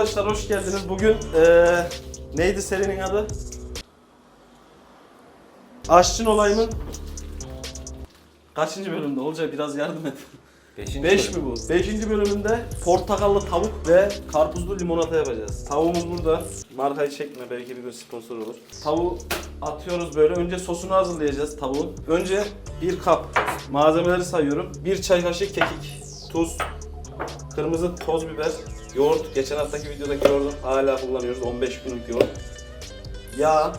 Arkadaşlar hoş geldiniz. Bugün eee, neydi serinin adı? Aşçın olayımın kaçıncı bölümde? Olacak biraz yardım et. Beşinci 5 bölüm. mi bu? 5. bölümünde portakallı tavuk ve karpuzlu limonata yapacağız. Tavuğumuz burada. Markayı çekme belki bir gün sponsor olur. Tavuğu atıyoruz böyle. Önce sosunu hazırlayacağız tavuğun. Önce bir kap malzemeleri sayıyorum. Bir çay kaşığı kekik, tuz, kırmızı toz biber, yoğurt. Geçen haftaki videodaki yoğurdu hala kullanıyoruz. 15 günlük yoğurt. Yağ,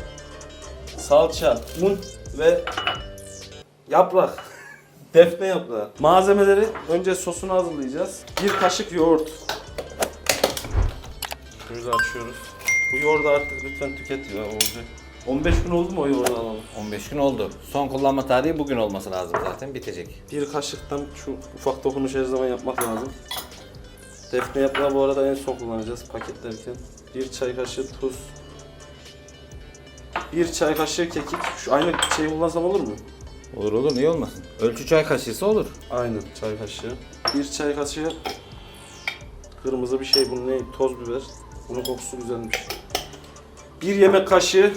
salça, un ve yaprak. Defne yaprağı. Malzemeleri önce sosunu hazırlayacağız. Bir kaşık yoğurt. Şöyle açıyoruz. Bu yoğurdu artık lütfen tüket ya olacak. 15 gün oldu mu o yoğurdu alalım? 15 gün oldu. Son kullanma tarihi bugün olması lazım zaten. Bitecek. Bir kaşıktan şu ufak dokunuş her zaman yapmak lazım. Defne yaprağı bu arada en son kullanacağız paketlerken. Bir çay kaşığı tuz. Bir çay kaşığı kekik. Şu aynı şeyi kullansam olur mu? Olur olur niye olmasın? Ölçü çay kaşığısı olur. Aynen çay kaşığı. Bir çay kaşığı kırmızı bir şey bunun ne? Toz biber. Bunun kokusu güzelmiş. Bir yemek kaşığı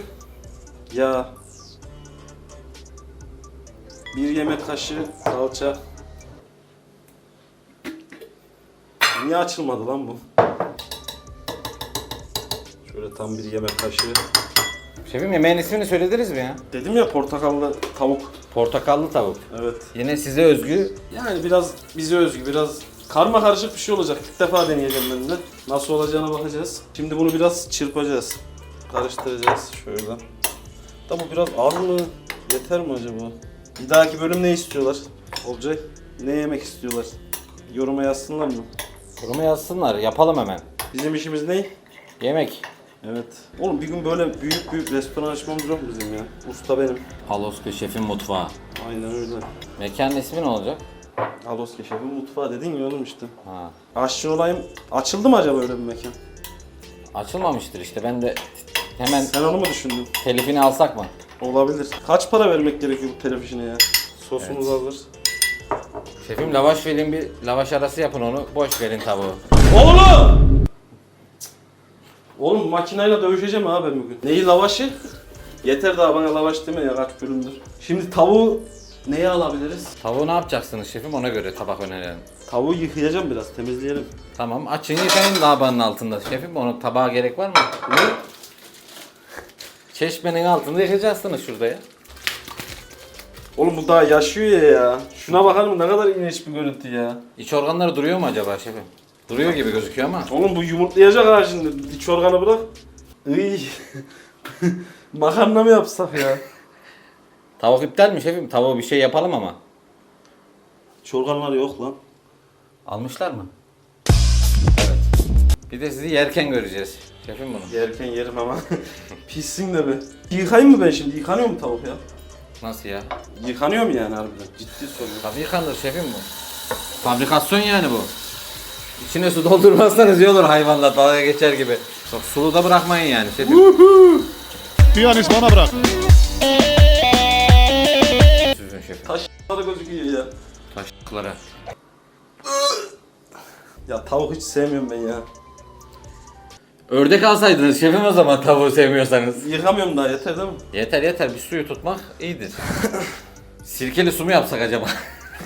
yağ. Bir yemek kaşığı salça. Niye açılmadı lan bu? Şöyle tam bir yemek kaşığı. Şefim yemeğin ismini söylediniz mi ya? Dedim ya portakallı tavuk. Portakallı tavuk. Evet. Yine size özgü. Yani biraz bize özgü, biraz karma karışık bir şey olacak. İlk defa deneyeceğim ben de. Nasıl olacağına bakacağız. Şimdi bunu biraz çırpacağız. Karıştıracağız şöyle. Da bu biraz az mı? Yeter mi acaba? Bir dahaki bölüm ne istiyorlar? Olcay, ne yemek istiyorlar? Yoruma yazsınlar mı? Yoruma yazsınlar. Yapalım hemen. Bizim işimiz ne? Yemek. Evet. Oğlum bir gün böyle büyük büyük restoran açmamız yok bizim ya. Usta benim. Aloska şefin mutfağı. Aynen öyle. Mekanın ismi ne olacak? Aloske şefin mutfağı dedin ya oğlum işte. Ha. Aşçı olayım. Açıldı mı acaba öyle bir mekan? Açılmamıştır işte. Ben de hemen Sen onu mu düşündün? telifini alsak mı? Olabilir. Kaç para vermek gerekiyor bu telefişine ya? Sosumuz hazır. Şefim lavaş verin bir lavaş arası yapın onu. Boş verin tavuğu. Oğlum! Oğlum makineyle dövüşeceğim abi bugün. Neyi lavaşı? Yeter daha bana lavaş deme ya kaç bölümdür. Şimdi tavuğu neye alabiliriz? Tavuğu ne yapacaksınız şefim ona göre tabak önerelim. Tavuğu yıkayacağım biraz temizleyelim. Tamam açın yıkayın labanın altında şefim. Onu tabağa gerek var mı? Ne? Çeşmenin altında yıkayacaksınız şurada ya. Oğlum bu daha yaşıyor ya ya. Şuna bakalım ne kadar iğrenç bir görüntü ya. İç organları duruyor mu acaba şefim? Duruyor gibi gözüküyor ama. Oğlum bu yumurtlayacak ha şimdi. İç organı bırak. Iy. Makarna mı yapsak ya? Tavuk iptal mi şefim? Tavuğu bir şey yapalım ama. İç organları yok lan. Almışlar mı? Evet. Bir de sizi yerken göreceğiz. Şefim bunu. Yerken yerim ama. Pissin de be. Yıkayayım mı ben şimdi? Yıkanıyor mu tavuk ya? Nasıl ya? Yıkanıyor mu yani harbiden? Ciddi soruyorum. Tabii yıkanır şefim bu. Fabrikasyon yani bu. İçine su doldurmazsanız iyi olur hayvanla dalga geçer gibi. Çok sulu da bırakmayın yani şefim. Piyanist bana bırak. Süzün şefim. Taşları gözüküyor ya. Taşlıklara. Ya tavuk hiç sevmiyorum ben ya. Ördek alsaydınız şefim o zaman tavuğu sevmiyorsanız. Yıkamıyorum daha yeter değil mi? Yeter yeter bir suyu tutmak iyidir. Sirkeli su mu yapsak acaba?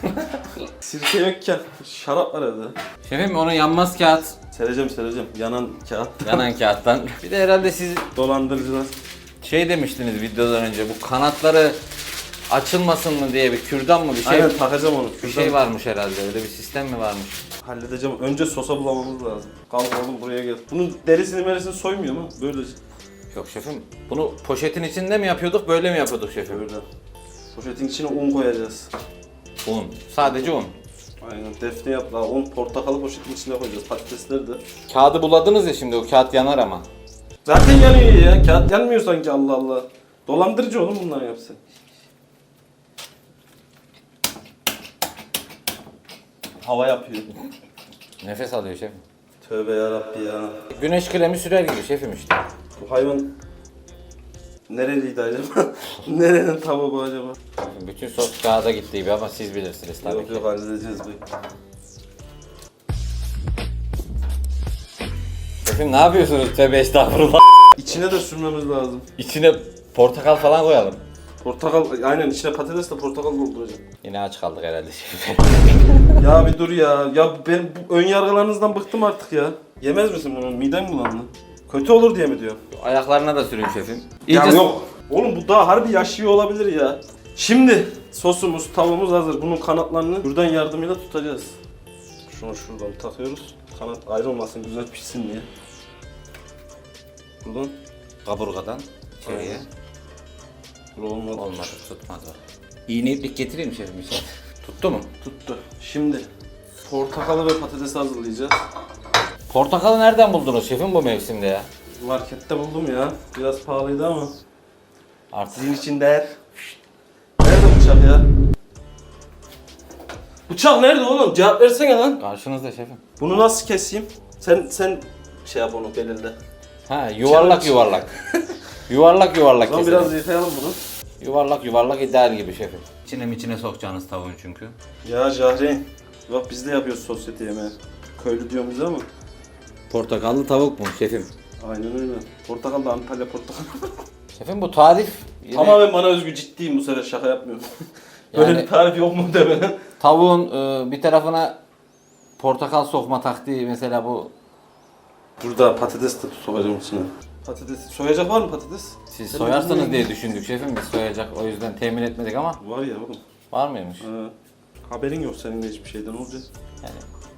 Sirke yokken şarap var evde. Şefim onun yanmaz kağıt. Sereceğim sereceğim. Yanan kağıt. Yanan kağıttan. Bir de herhalde siz Dolandırıcılar. şey demiştiniz videodan önce bu kanatları açılmasın mı diye bir kürdan mı bir şey Aynen takacağım onu. bir şey varmış herhalde öyle bir sistem mi varmış? Halledeceğim. Önce sosa bulamamız lazım. Kalk oğlum buraya gel. Bunun derisini merisini soymuyor mu? Böylece. Yok şefim bunu poşetin içinde mi yapıyorduk böyle mi yapıyorduk şefim? Böyle. Poşetin içine un koyacağız. Un. Sadece un. Aynen defne yaprağı, un, portakalı poşetin içine koyacağız. Patatesleri de. Kağıdı buladınız ya şimdi o kağıt yanar ama. Zaten yanıyor ya. Kağıt yanmıyor sanki Allah Allah. Dolandırıcı oğlum bunlar hepsi. Hava yapıyor. Nefes alıyor şefim. Tövbe yarabbi ya. Güneş kremi sürer gibi şefim işte. Bu hayvan nereliydi acaba? Nerenin tavuğu bu acaba? Bütün sos kağıda gitti gibi ama siz bilirsiniz tabii Yok ki. yok halledeceğiz be. Şefim ne yapıyorsunuz? Tövbe estağfurullah. İçine de sürmemiz lazım. İçine portakal falan koyalım. Portakal, aynen içine patates de portakal dolduracağım. Yine aç kaldık herhalde ya bir dur ya. Ya ben bu ön yargılarınızdan bıktım artık ya. Yemez misin bunu? Midem bulandı. Kötü olur diye mi diyor? Ayaklarına da sürün şefim. Ya İyice- yok. Oğlum bu daha harbi yaşıyor olabilir ya. Şimdi sosumuz, tavuğumuz hazır. Bunun kanatlarını buradan yardımıyla tutacağız. Şunu şuradan takıyoruz. Kanat ayrılmasın, güzel pişsin diye. Buradan Kaburgadan içeriye. Bura olmadı. Olmadı tutmaz o. İğne iplik getireyim şefim için. Tuttu mu? Tuttu. Şimdi portakalı ve patatesi hazırlayacağız. Portakalı nereden buldunuz şefim bu mevsimde ya? Markette buldum ya. Biraz pahalıydı ama. Artık Sizin için değer. Nerede bıçak ya? Bıçak nerede oğlum? Cevap versene lan. karşınızda şefim. Bunu nasıl keseyim? Sen sen şey yap onu belirle. Ha yuvarlak yuvarlak. yuvarlak yuvarlak zaman keselim. biraz yıkayalım bunu. Yuvarlak yuvarlak ideal gibi şefim. İçine mi içine sokacağınız tavuğun çünkü. Ya Cahreyn. Bak biz de yapıyoruz sosyete yemeği. Köylü diyoruz ama. Portakallı tavuk mu şefim? Aynen öyle. Portakal da Antalya portakal. Şefim bu tarif yine Tamamen bana özgü ciddiyim bu sefer şaka yapmıyorum. Böyle Yani- bir tarif yok mu demeden. tavuğun e, bir tarafına portakal sokma taktiği mesela bu Burada patates de sokacağım içine. Patates, soyacak var mı patates? siz bilmiyorum. diye düşündük şefim biz soyacak o yüzden temin etmedik ama Var ya oğlum. var mıymış? Ha. Haberin yok senin de hiçbir şeyden olacak. Yani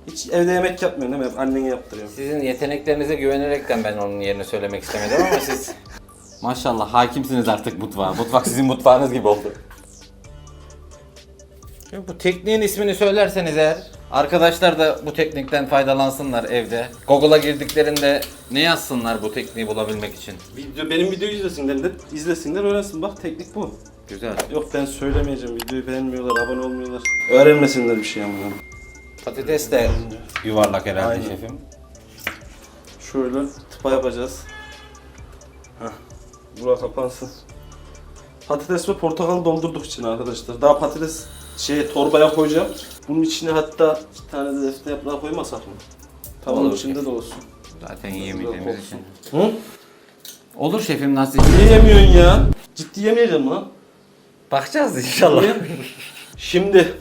Hiç evde yemek yapmıyorsun değil mi? Hep annene yaptırıyorsun. sizin yeteneklerinize güvenerekten ben onun yerini söylemek istemedim ama siz maşallah hakimsiniz artık mutfağa. Mutfak sizin mutfağınız gibi oldu. Bu tekniğin ismini söylerseniz eğer arkadaşlar da bu teknikten faydalansınlar evde. Google'a girdiklerinde ne yazsınlar bu tekniği bulabilmek için? Video, benim videoyu izlesinler de izlesinler öğrensin. Bak teknik bu. Güzel. Yok ben söylemeyeceğim. Videoyu beğenmiyorlar, abone olmuyorlar. Öğrenmesinler bir şey ama. Patates de yuvarlak herhalde Aynen. şefim. Şöyle tıpa yapacağız. Heh. Bura kapansın. Patates ve portakal doldurduk içine arkadaşlar. Daha patates şey torbaya koyacağım. Bunun içine hatta iki tane de defne yaprağı koymasak mı? Tamam Olur. içinde de olsun. Zaten yiyemeyeceğimiz için. Hı? Olur şefim nasıl? Niye yemiyorsun ya? Ciddi yemeyeceğim lan. Bakacağız inşallah. Niye? Şimdi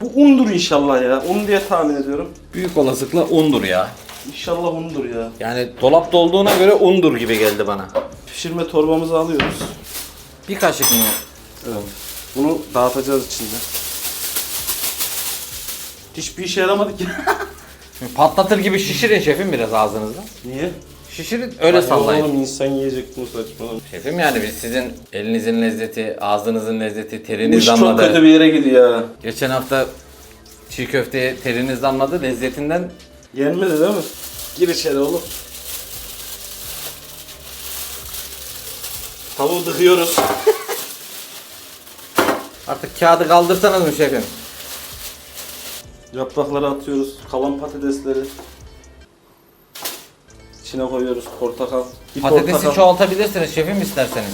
bu undur inşallah ya. Un diye tahmin ediyorum. Büyük olasılıkla undur ya. İnşallah undur ya. Yani dolapta olduğuna göre undur gibi geldi bana. Pişirme torbamızı alıyoruz. Bir kaşık mı? Evet. Bunu dağıtacağız içinde. Hiçbir işe yaramadı ki. Patlatır gibi şişirin şefim biraz ağzınızda. Niye? Şişirin öyle Ay sallayın. Oğlum insan yiyecek bunu saçmalama. Şefim yani biz sizin elinizin lezzeti, ağzınızın lezzeti, Bu teriniz iş çok damladı. kötü bir yere gidiyor ya. Geçen hafta çiğ köfteye teriniz damladı. Lezzetinden Yenmedi değil mi? Gir içeri oğlum. Tavuğu dıkıyoruz. artık kağıdı kaldırsanız mı şefim? Yaprakları atıyoruz. Kalan patatesleri. İçine koyuyoruz portakal. Bir Patatesi portakal. çoğaltabilirsiniz şefim isterseniz.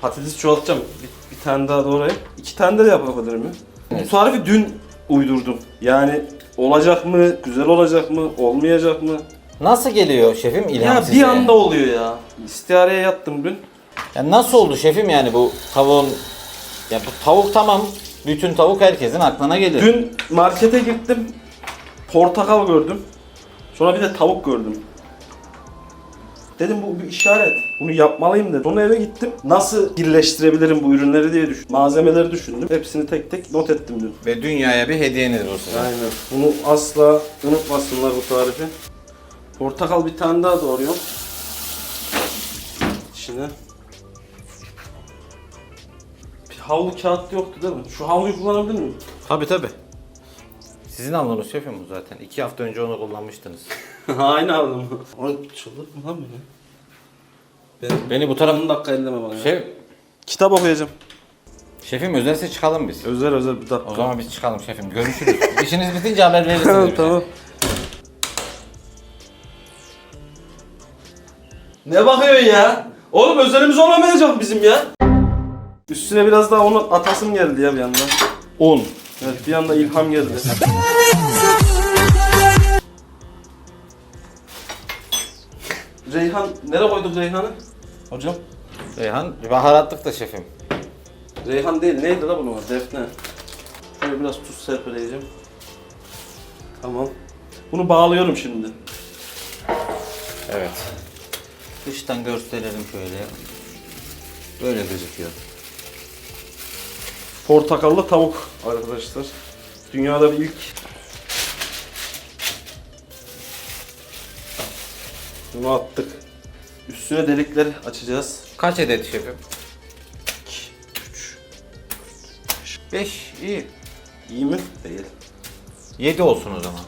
Patates çoğaltacağım. Bir, bir tane daha doğrayıp. İki tane de yapabilirim ya. Evet. Bu tarifi dün uydurdum. Yani olacak mı, güzel olacak mı, olmayacak mı? Nasıl geliyor şefim ilham Ya size? bir anda oluyor ya. İstihareye yattım dün. Ya nasıl oldu şefim yani bu tavuğun... Ya bu tavuk tamam. Bütün tavuk herkesin aklına gelir. Dün markete gittim. Portakal gördüm. Sonra bir de tavuk gördüm. Dedim bu bir işaret. Bunu yapmalıyım dedim. Sonra eve gittim. Nasıl birleştirebilirim bu ürünleri diye düşündüm. Malzemeleri düşündüm. Hepsini tek tek not ettim dün. Ve dünyaya bir hediyeniz bu size. Aynen. Bunu asla unutmasınlar bu tarifi. Portakal bir tane daha doğruyorum. İçine. Havlu kağıt yoktu değil mi? Şu havluyu kullanabilir miyim? Tabi tabi. Sizin havlunuz şefim bu zaten. İki hafta önce onu kullanmıştınız. Aynı havlu mu? Ay çıldırtma lan beni. Ben Beni bu taraf... 10 dakika elleme bana ya. Şef, Kitap okuyacağım. şefim özelse çıkalım biz. Özel özel bir dakika. O zaman biz çıkalım şefim. Görüşürüz. İşiniz bitince haber verirsiniz. tamam bize. tamam. Ne bakıyorsun ya? Oğlum özelimiz olamayacak bizim ya. Üstüne biraz daha onu atasım geldi ya bir anda. Un. Evet bir anda ilham geldi. Reyhan, nereye koyduk Reyhan'ı? Hocam. Reyhan baharatlık da şefim. Reyhan değil, neydi la bunun adı? Defne. Şöyle biraz tuz serpileyeceğim. Tamam. Bunu bağlıyorum şimdi. Evet. Dıştan gösterelim şöyle. Böyle gözüküyor. Portakallı tavuk arkadaşlar. Dünyada bir ilk. Bunu attık. Üstüne delikler açacağız. Kaç adet şefim? 5 iyi. İyi mi? Değil. 7 olsun o zaman.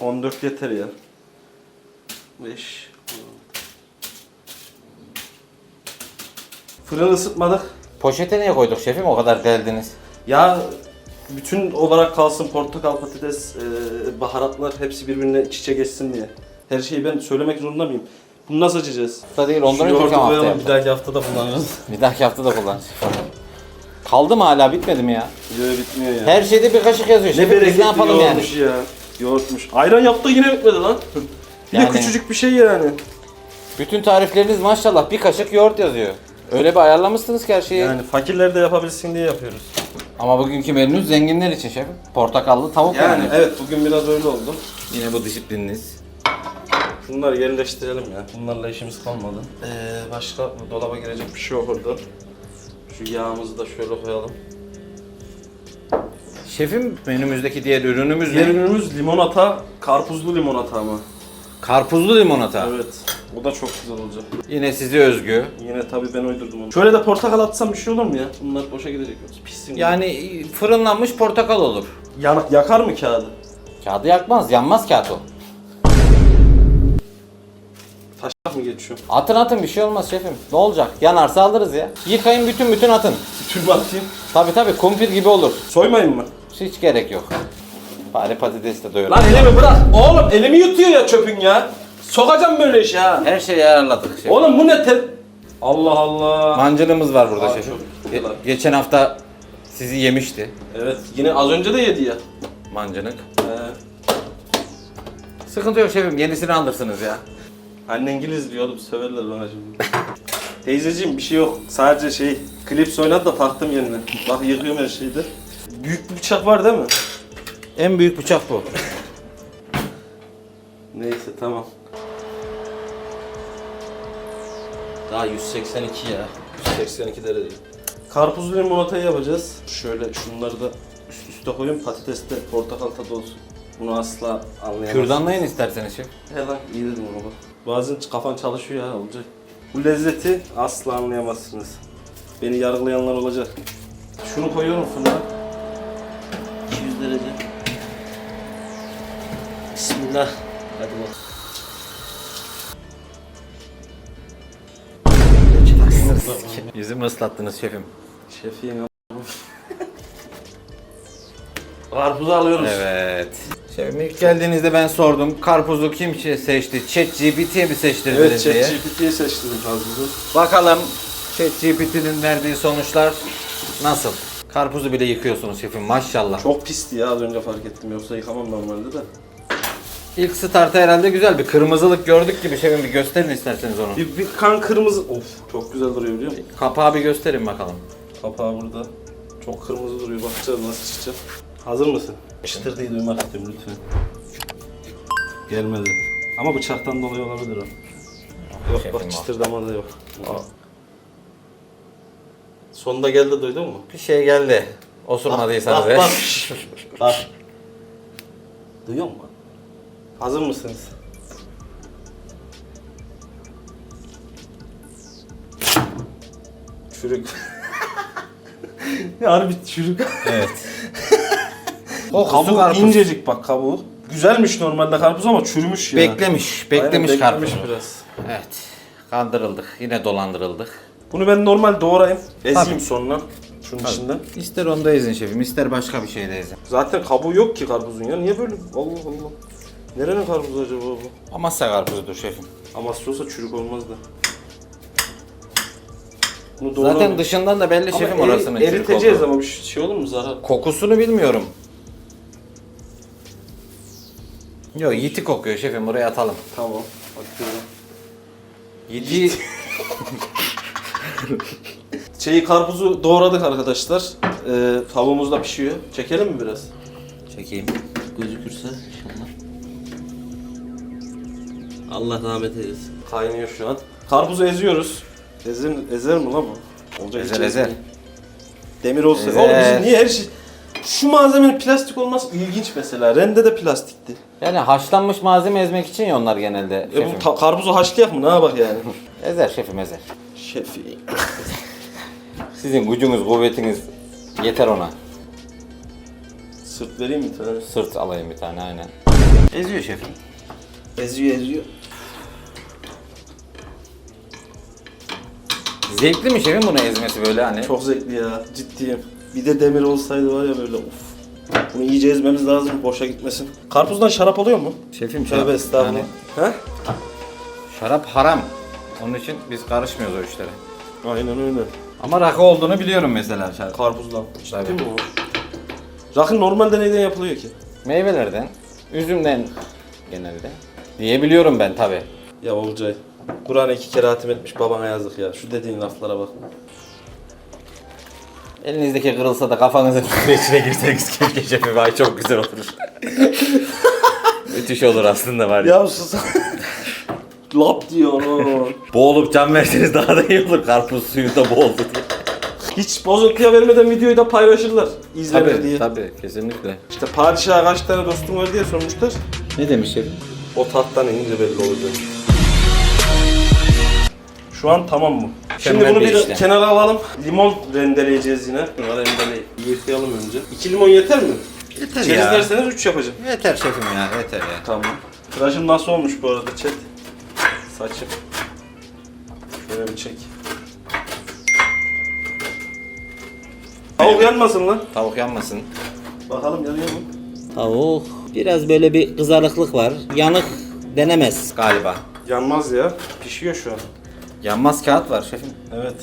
14 yeter ya. 5 Fırını ısıtmadık. Poşete niye koyduk şefim o kadar deldiniz? Ya bütün olarak kalsın portakal, patates, e, baharatlar hepsi birbirine iç içe geçsin diye. Her şeyi ben söylemek zorunda mıyım? Bunu nasıl açacağız? Hafta değil ondan önceki yoğurdu hafta koyalım, yaptık. bir dahaki haftada kullanırız. Bir dahaki hafta da kullan. Kaldı mı hala bitmedi mi ya? Yok bitmiyor ya. Her şeyde bir kaşık yazıyor. ne Şefim biz bereketli ne yapalım yani? yoğurtmuş ya. Yoğurtmuş. Ayran yaptı yine bitmedi lan. Bir Yani- de küçücük bir şey yani. Bütün tarifleriniz maşallah bir kaşık yoğurt yazıyor. Öyle bir ayarlamışsınız ki her şeyi. Yani fakirler de yapabilsin diye yapıyoruz. Ama bugünkü menünüz zenginler için şefim. Portakallı tavuk yani. Yani evet bugün biraz öyle oldu. Yine bu disiplininiz. Bunları yerleştirelim ya. Bunlarla işimiz kalmadı. Ee, başka dolaba girecek bir şey yok orada. Şu yağımızı da şöyle koyalım. Şefim menümüzdeki diğer ürünümüz Diğer ne? ürünümüz limonata, karpuzlu limonata ama. Karpuzlu limonata. Evet. O da çok güzel olacak. Yine size özgü. Yine tabii ben uydurdum onu. Şöyle de portakal atsam bir şey olur mu ya? Bunlar boşa gidecek pissin. Yani fırınlanmış portakal olur. Yan- yakar mı kağıdı? Kağıdı yakmaz, yanmaz kağıt o. Taşak mı geçiyor? Atın atın bir şey olmaz şefim. Ne olacak? Yanarsa alırız ya. Yıkayın bütün bütün atın. Tüm atayım. Tabi tabi kumpir gibi olur. Soymayın mı? Hiç gerek yok. Bari patates de doyurun. Lan elimi bırak. Oğlum elimi yutuyor ya çöpün ya. Sokacağım böyle işe ha. Her şeyi ayarladık şefim. Oğlum bu ne te... Allah Allah. Mancınımız var burada Aa, şefim. çok Ge- geçen hafta sizi yemişti Evet yine az önce de yedi ya. mancınık. Ee, Sıkıntı yok şefim yenisini alırsınız ya. annen İngiliz diyordum söverler bana şimdi. Teyzeciğim bir şey yok. Sadece şey klips oynadı da taktım yerine. Bak yıkıyorum her şeyi de. Büyük bir bıçak var değil mi? En büyük bıçak bu. Neyse tamam. Daha 182 ya. 182 derece. Karpuzlu limonatayı yapacağız. Şöyle şunları da üst üste koyayım. Patates de portakal tadı olsun. Bunu asla anlayamazsın. Kürdanlayın isterseniz şef. He lan iyi dedim onu bak. Bazen kafan çalışıyor ya olacak. Bu lezzeti asla anlayamazsınız. Beni yargılayanlar olacak. Şunu koyuyorum fırına. 200 derece. Bismillah. Hadi bak. Yüzümü ıslattınız şefim. Şefiyim ya. Karpuzu alıyoruz. Evet. Şefim ilk geldiğinizde ben sordum. Karpuzu kim şey seçti? ChatGPT'ye mi seçtirdiniz Evet, diye. ChatGPT'ye seçtim karpuzu. Bakalım ChatGPT'nin verdiği sonuçlar nasıl? Karpuzu bile yıkıyorsunuz şefim maşallah. Çok pisti ya az önce fark ettim yoksa yıkamam normalde de. İlk startı herhalde güzel bir kırmızılık gördük gibi şefim bir gösterin isterseniz onu. Bir, bir kan kırmızı. Of çok güzel duruyor biliyor musun? Kapağı bir gösterin bakalım. Kapağı burada. Çok kırmızı duruyor. Bakacağız nasıl çıkacak. Hazır mısın? Çıtırdıyı duymak istiyorum lütfen. Gelmedi. Ama bıçaktan dolayı olabilir o. Yok Şefim bak çıtırdama da yok. Aa. Sonunda geldi duydun mu? Bir şey geldi. Osurmadıysanız bak, bak. bak. Duyuyor musun? Hazır mısınız? Çürük. Harbi çürük. evet. Kabuğu karpuz. incecik bak kabuğu. Güzelmiş normalde karpuz ama çürümüş ya. Beklemiş, beklemiş Aynen, karpuz. beklemiş biraz. Evet. Kandırıldık. Yine dolandırıldık. Bunu ben normal doğrayayım. Ezeyim Tabii. sonra. Şunun içinden. İster onda ezin şefim, ister başka bir şeyde ezin. Zaten kabuğu yok ki karpuzun ya. Niye böyle? Allah Allah. Nerenin karpuzu acaba bu? Amasya karpuzudur şefim. Amasya olsa çürük olmaz da. Bunu Zaten dışından da belli şefim çürük eriteceğiz ama bir şey olur mu zarar? Kokusunu bilmiyorum. Yok yiti kokuyor şefim buraya atalım. Tamam. Atıyorum. Yiti Şeyi karpuzu doğradık arkadaşlar. Ee, tavuğumuz da pişiyor. Çekelim mi biraz? çekeyim. Gözükürse inşallah. Allah rahmet eylesin. Kaynıyor şu an. Karpuzu eziyoruz. Ezer, ezer mi lan bu? Olacak Ezer, hiç ezer. Demir olsa. Ezer. Oğlum bizim niye her şey... Şu malzemenin plastik olması ilginç mesela. Rende de plastikti. Yani haşlanmış malzeme ezmek için ya onlar genelde E şefim. bu ta- karpuzu haşlayak mı? Ne bak yani? Ezer şefim ezer. Şefi. Sizin gücünüz, kuvvetiniz yeter ona. Sırt vereyim mi bir tane? Sırt alayım bir tane aynen. Eziyor şefim. Eziyor eziyor. Zevkli mi şefim bunu ezmesi böyle hani? Çok zevkli ya. Ciddiyim. Bir de demir olsaydı var ya böyle uf. Bunu iyice ezmemiz lazım boşa gitmesin. Karpuzdan şarap oluyor mu? Şefim Tövbe estağfurullah. yani He? şarap haram. Onun için biz karışmıyoruz o işlere. Aynen öyle. Ama rakı olduğunu biliyorum mesela şarap. Karpuzdan. Ciddi mi o? Rakı normalde neyden yapılıyor ki? Meyvelerden, üzümden genelde. Diyebiliyorum ben tabi. Ya Olcay. Kur'an iki kere hatim etmiş babana yazık ya. Şu dediğin laflara bak. Elinizdeki kırılsa da kafanızın içine girseniz keşke şefim ay çok güzel olur. Müthiş olur aslında var ya. Ya sus. Lap diyor lan. Boğulup can verseniz daha da iyi olur. Karpuz suyu da boğuldu diye. Hiç bozuntuya vermeden videoyu da paylaşırlar. İzlenir diye. Tabii kesinlikle. İşte padişaha kaç tane dostum var diye sormuşlar. Ne demiş şefim? O tahttan inince belli olacak. Şu an tamam mı? Şimdi Mükemmel bunu bir bir işlem. kenara alalım. Limon rendeleyeceğiz yine. Bunu rendeleyelim. Yıkayalım önce. 2 limon yeter mi? Yeter Çerez derseniz 3 yapacağım. Yeter şefim ya yeter ya. Tamam. Tıraşım nasıl olmuş bu arada chat? Saçım. Şöyle bir çek. Tavuk yanmasın lan. Tavuk yanmasın. Bakalım yanıyor mu? Tavuk biraz böyle bir kızarıklık var. Yanık denemez. Galiba. Yanmaz ya. Pişiyor şu an. Yanmaz kağıt var şefim. Evet.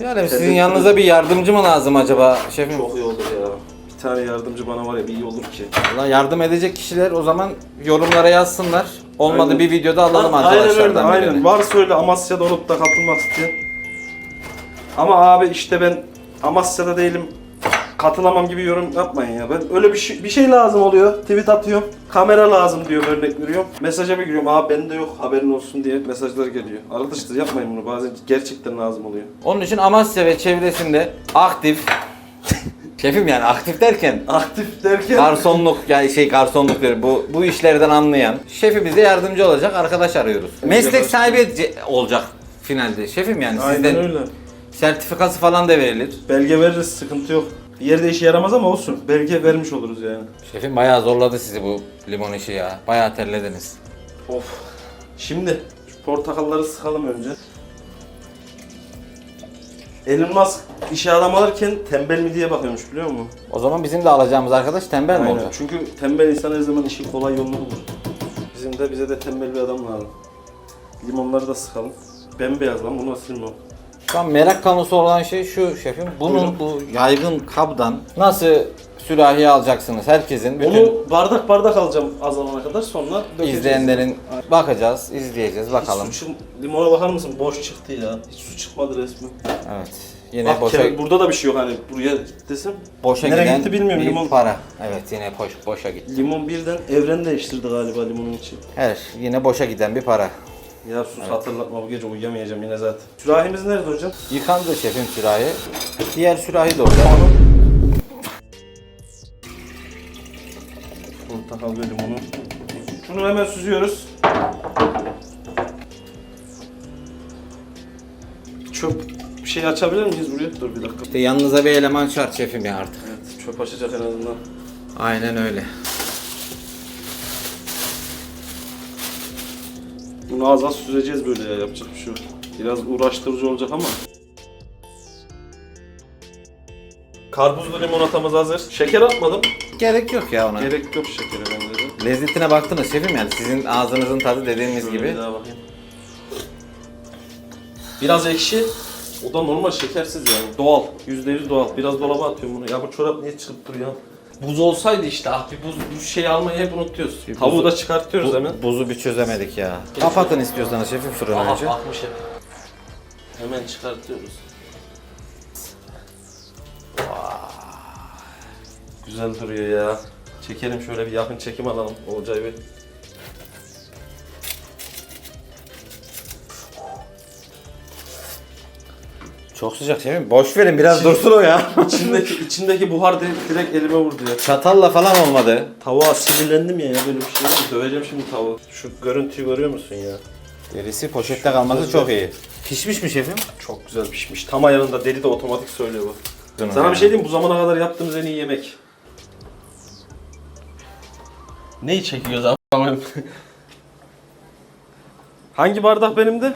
Yani sizin yanınıza bir yardımcı mı lazım acaba şefim? Çok iyi oldu ya. Bir tane yardımcı bana var ya bir iyi olur ki. Valla yardım edecek kişiler o zaman yorumlara yazsınlar. Olmadı Aynen. bir videoda alalım Aynen öyle, arkadaşlardan aynen. birini. Varsa öyle Amasya'da olup da katılmak isteyen. Ama abi işte ben Amasya'da değilim. Katılamam gibi yorum yapmayın ya. Ben öyle bir şey, bir şey lazım oluyor. Tweet atıyorum. Kamera lazım diyor örnek veriyorum. Mesaja bir giriyorum. Abi bende yok haberin olsun diye mesajlar geliyor. Arkadaşlar yapmayın bunu. Bazen gerçekten lazım oluyor. Onun için Amasya ve çevresinde aktif Şefim yani aktif derken Aktif derken garsonluk yani şey garsonluk diyorum bu bu işlerden anlayan şefimize yardımcı olacak arkadaş arıyoruz. Meslek sahibi ce- olacak finalde şefim yani Aynen sizden öyle. sertifikası falan da verilir. Belge veririz sıkıntı yok. Bir yerde işe yaramaz ama olsun. Belge vermiş oluruz yani. Şefim bayağı zorladı sizi bu limon işi ya. Bayağı terlediniz. Of. Şimdi şu portakalları sıkalım önce. Elon Musk işe adam alırken tembel mi diye bakıyormuş biliyor musun? O zaman bizim de alacağımız arkadaş tembel mi olacak? Çünkü tembel insan her zaman işin kolay yolunu bulur. Bizim de bize de tembel bir adam lazım. Limonları da sıkalım. Bembeyaz lan bu nasıl limon? Şu an merak konusu olan şey şu şefim. Bunun bu yaygın kabdan nasıl sürahiye alacaksınız herkesin bütün Onu bardak bardak alacağım az zamana kadar sonra dökeceğiz. izleyenlerin bakacağız, izleyeceğiz bakalım. Hiç su limona bakar mısın? Boş çıktı ya. Hiç su çıkmadı resmen. Evet. Yine Bak, boşa Kerem, burada da bir şey yok hani buraya git desem. boşa Nereye giden gitti bilmiyorum, bir limon. para. Evet yine boş boşa gitti. Limon birden evren değiştirdi galiba limonun için. Her yine boşa giden bir para. Ya sus hatırlatma bu gece uyuyamayacağım yine zaten. Sürahimiz nerede hocam? Yıkandı şefim sürahi. Diğer sürahi de orada. Portakal limonu. Şunu hemen süzüyoruz. Çöp bir şey açabilir miyiz buraya? Dur bir dakika. İşte yanınıza bir eleman şart şefim ya artık. Evet çöp açacak en azından. Aynen öyle. Az az süzeceğiz böyle ya yapacak bir şey yok. Biraz uğraştırıcı olacak ama. Karpuzlu limonatamız hazır. Şeker atmadım. Gerek yok ya ona. Gerek yok şekere bence de. Lezzetine baktınız şefim yani sizin ağzınızın tadı dediğiniz Şöyle gibi. bir daha bakayım. Biraz ekşi. O da normal şekersiz yani. Doğal. %100 doğal. Biraz dolaba atıyorum bunu. Ya bu çorap niye çıkıp duruyor? Buz olsaydı işte ah bir buz bir şey almayı hep unutuyoruz. Tavuğu da çıkartıyoruz Bu- hemen. buzu bir çözemedik ya. Kapatın istiyorsanız şefim fırını Aha önce. akmış hep. Hemen çıkartıyoruz. Vay. Güzel duruyor ya. Çekelim şöyle bir yakın çekim alalım Olcay Bey. Çok sıcak şefim. Boş verin biraz dursun o ya. İçindeki, içindeki buhar direkt, direkt elime vurdu ya. Çatalla falan olmadı. Tavuğa sinirlendim ya, ya böyle bir şey. Döveceğim şimdi tavuğu. Şu görüntüyü görüyor musun ya? Derisi poşette kalması çok iyi. Pişmiş mi şefim? Çok güzel pişmiş. Tam ayarında deli de otomatik söylüyor bu. Sana bir şey diyeyim mi? bu zamana kadar yaptığımız en iyi yemek. Neyi çekiyoruz abi? Hangi bardak benimde?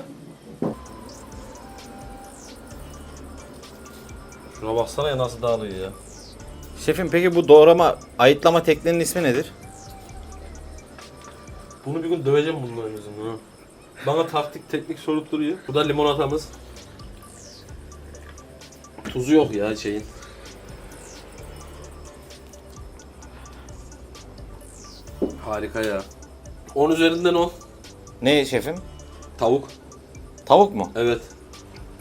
Şuna baksana ya nasıl dağılıyor ya. Şefim peki bu doğrama, ayıtlama tekniğinin ismi nedir? Bunu bir gün döveceğim bunların yüzünden ha. Bana taktik teknik sorup duruyor. Bu da limonatamız. Tuzu yok ya şeyin. Harika ya. 10 üzerinden 10. Ne şefim? Tavuk. Tavuk mu? Evet.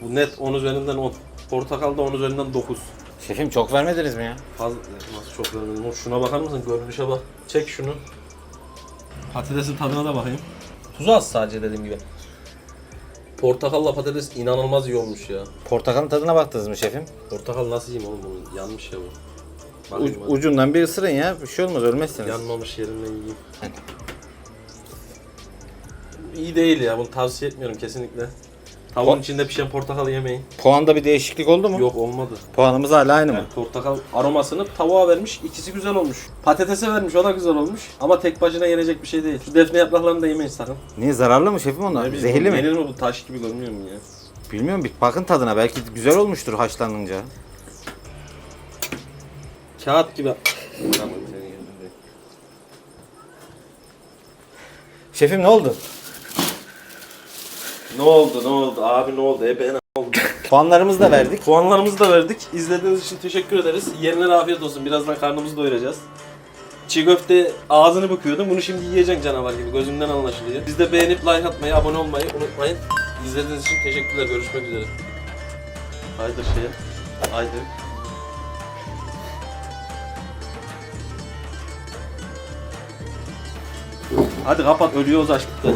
Bu net 10 üzerinden 10. Portakal da 10 üzerinden 9. Şefim çok vermediniz mi ya? Fazla nasıl çok vermedim. O Şuna bakar mısın? Görünüşe bak. Çek şunu. Patatesin tadına da bakayım. Tuzu az sadece dediğim gibi. Portakalla patates inanılmaz iyi olmuş ya. Portakalın tadına baktınız mı şefim? Portakal nasıl yiyeyim oğlum bunu? Yanmış ya bu. U- hadi. ucundan bir ısırın ya. Bir şey olmaz ölmezsiniz. Yanmamış yerinden yiyeyim. Hadi. İyi değil ya bunu tavsiye etmiyorum kesinlikle. Tavuğun içinde pişen portakal yemeyin. Puanda bir değişiklik oldu mu? Yok olmadı. Puanımız hala aynı mı? Yani portakal aromasını tavuğa vermiş. ikisi güzel olmuş. Patatese vermiş o da güzel olmuş. Ama tek başına yenecek bir şey değil. Şu defne yapraklarını da yemeyin sakın. Niye zararlı mı şefim onlar? Ne bileyim, Zehirli mi? Yenir mi bu taş gibi görünüyor mu ya? Bilmiyorum bir bakın tadına belki güzel olmuştur haşlanınca. Kağıt gibi. Tamam. Şefim ne oldu? Ne oldu ne oldu abi ne oldu? Ebe ne oldu? Puanlarımızı da verdik. Puanlarımızı da verdik. İzlediğiniz için teşekkür ederiz. Yerine afiyet olsun. Birazdan karnımızı doyuracağız. Çiğ köfte ağzını büküyordum. Bunu şimdi yiyeceksin canavar gibi. Gözünden anlaşılıyor. Siz de beğenip like atmayı, abone olmayı unutmayın. İzlediğiniz için teşekkürler. Görüşmek üzere. Haydi şeye. Haydi. Hadi kapat. Ölüyoruz açlıktan.